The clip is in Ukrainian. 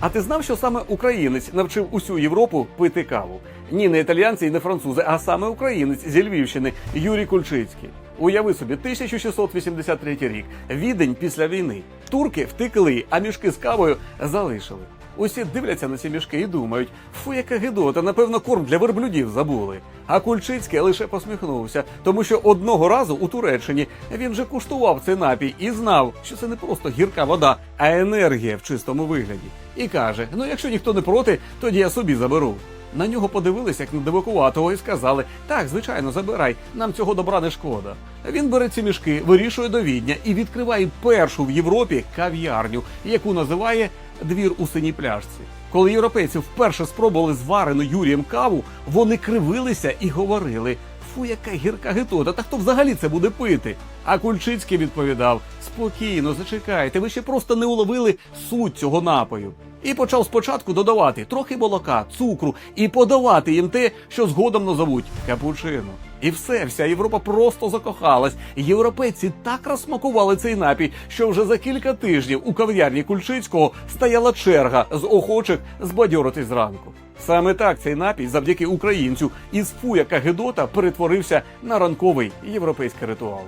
А ти знав, що саме українець навчив усю Європу пити каву? Ні, не італіянці і не французи, а саме українець зі Львівщини Юрій Кульчицький. Уяви собі, 1683 рік, відень після війни. Турки втекли, а мішки з кавою залишили. Усі дивляться на ці мішки і думають, фу, яка гидота, напевно, корм для верблюдів забули. А Кульчицький лише посміхнувся, тому що одного разу у Туреччині він вже куштував цей напій і знав, що це не просто гірка вода, а енергія в чистому вигляді. І каже: ну якщо ніхто не проти, тоді я собі заберу. На нього подивилися як на дивакуватого і сказали: так, звичайно, забирай, нам цього добра не шкода. Він бере ці мішки, вирішує до Відня і відкриває першу в Європі кав'ярню, яку називає двір у синій пляшці. Коли європейці вперше спробували зварену Юрієм каву, вони кривилися і говорили: фу, яка гірка гитота, та хто взагалі це буде пити? А Кульчицький відповідав: спокійно, зачекайте, ви ще просто не уловили суть цього напою. І почав спочатку додавати трохи молока, цукру і подавати їм те, що згодом назовуть капучино. І все, вся Європа просто закохалась. Європейці так розсмакували цей напій, що вже за кілька тижнів у кав'ярні Кульчицького стояла черга з охочих збадьорити зранку. Саме так цей напій, завдяки українцю, із фу яка гедота перетворився на ранковий європейський ритуал.